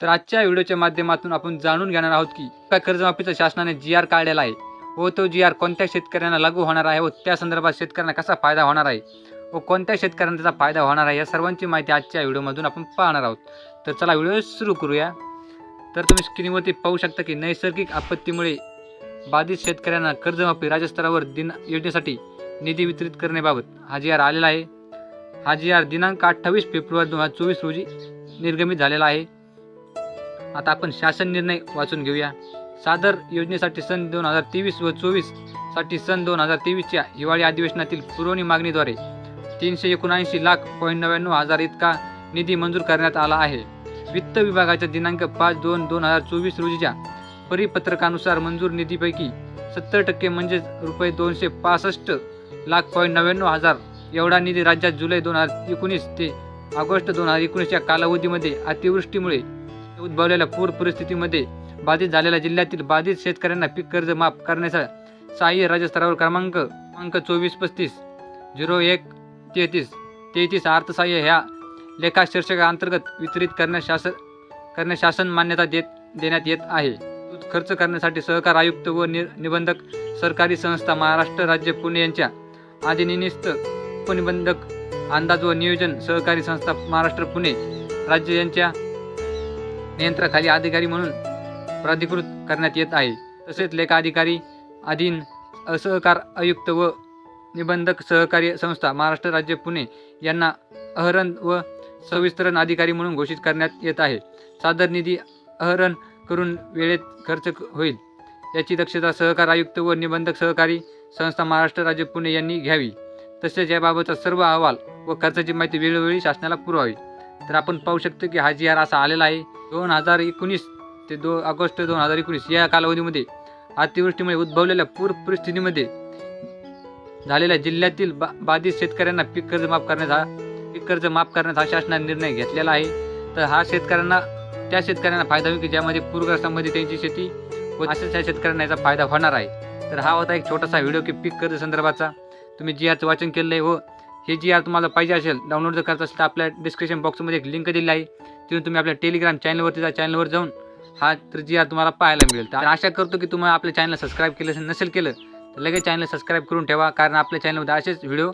तर आजच्या व्हिडिओच्या माध्यमातून आपण जाणून घेणार आहोत की काय कर्जमाफीचा शासनाने जी आर काढलेला आहे व तो जी आर कोणत्या शेतकऱ्यांना लागू होणार आहे व त्या संदर्भात शेतकऱ्यांना कसा फायदा होणार आहे व कोणत्या शेतकऱ्यांना त्याचा फायदा होणार आहे या सर्वांची माहिती आजच्या व्हिडिओमधून आपण पाहणार आहोत. तर चला व्हिडिओ सुरू करूया. तर तुम्ही स्क्रीनवरती पाहू शकता की नैसर्गिक आपत्तीमुळे बाधित शेतकऱ्यांना कर्जमाफी राज्यस्तरावर दिन योजनेसाठी निधी वितरित करण्याबाबत हा जी आर आलेला आहे. हा जी आर दिनांक अठ्ठावीस फेब्रुवारी दोन हजार चोवीस रोजी निर्गमित झालेला आहे. आता आपण शासन निर्णय वाचून घेऊया. सादर योजनेसाठी सन दोन हजार तेवीस व चोवीससाठी सन दोन हजार तेवीसच्या हिवाळी अधिवेशनातील पुरवणी मागणीद्वारे तीनशे एकोणऐंशी लाख पॉईंट नव्याण्णव हजार इतका निधी मंजूर करण्यात आला आहे. वित्त विभागाच्या दिनांक पाच दोन दोन हजार चोवीस रोजीच्या परिपत्रकानुसार मंजूर निधीपैकी सत्तर टक्के म्हणजेच रुपये दोनशे पासष्ट लाख पॉईंट नव्याण्णव हजार एवढा निधी राज्यात जुलै दोन हजार एकोणीस ते ऑगस्ट दोन हजार एकोणीसच्या कालावधीमध्ये अतिवृष्टीमुळे उद्भवलेल्या पूर परिस्थितीमध्ये बाधित झालेल्या जिल्ह्यातील बाधित शेतकऱ्यांना पीक कर्ज माफ करण्याचा सहाय्य राज्यस्तरावर क्रमांक क्रमांक चोवीस पस्तीस झिरो एक तेहतीस तेहतीस अर्थसहाय्य ह्या लेखा शीर्षकाअंतर्गत वितरित करण्यास शासन करण्यास शासन मान्यता देत देण्यात येत आहे. खर्च करण्यासाठी सहकार आयुक्त व नि निबंधक सरकारी संस्था महाराष्ट्र राज्य पुणे यांच्या अधिनिनिस्त उपनिबंधक अंदाज व नियोजन सहकारी संस्था महाराष्ट्र पुणे राज्य यांच्या नियंत्रणाखाली अधिकारी म्हणून प्राधिकृत करण्यात येत आहे. तसेच लेखा अधिकारी अधीन असहकार आयुक्त व निबंधक सहकारी संस्था महाराष्ट्र राज्य पुणे यांना अहरण व सविस्तरण अधिकारी म्हणून घोषित करण्यात येत आहे. सादर निधी अहरण करून वेळेत खर्च होईल याची दक्षता सहकार आयुक्त व निबंधक सहकारी संस्था महाराष्ट्र राज्य पुणे यांनी घ्यावी. तसेच याबाबतचा सर्व अहवाल व खर्चाची माहिती वेळोवेळी शासनाला पुरवावी. तर आपण पाहू शकतो की हा जी आर असा आलेला आहे दोन हजार एकोणीस ते दो ऑगस्ट दोन हजार एकोणीस या कालावधीमध्ये अतिवृष्टीमुळे उद्भवलेल्या पूर परिस्थितीमध्ये झालेल्या जिल्ह्यातील बा बाधित शेतकऱ्यांना पीक कर्ज माफ करण्याचा पीक कर्ज माफ करण्याचा शासनाने निर्णय घेतलेला आहे. तर हा शेतकऱ्यांना त्या शेतकऱ्यांना फायदा होईल की ज्यामध्ये पूरग्रस्तांमध्ये त्यांची शेती व अशा त्या शेतकऱ्यांना याचा फायदा होणार आहे. तर हा होता एक छोटासा व्हिडिओ की पीक कर्ज संदर्भाचा. तुम्ही जी याचं वाचन केलं आहे व हे जी आर तुम्हाला पाहिजे असेल डाउनलोड जर करत असेल तर आपल्या डिस्क्रिप्शन बॉक्समध्ये एक लिंक दिली आहे. तिथून तुम्ही आपल्या टेलिग्राम चॅनलवरती जा चॅनलवर जाऊन हा तर जी आर तुम्हाला पाहायला मिळेल. तर आशा करतो की तुम्हाला आपल्या चॅनलला सबस्क्राईब केलं असेल नसेल केलं तर लगेच चॅनल सबस्क्राईब करून ठेवा कारण आपल्या चॅनलमध्ये असेच व्हिडिओ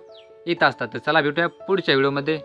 येत असतात. तर चला भेटूया पुढच्या व्हिडिओमध्ये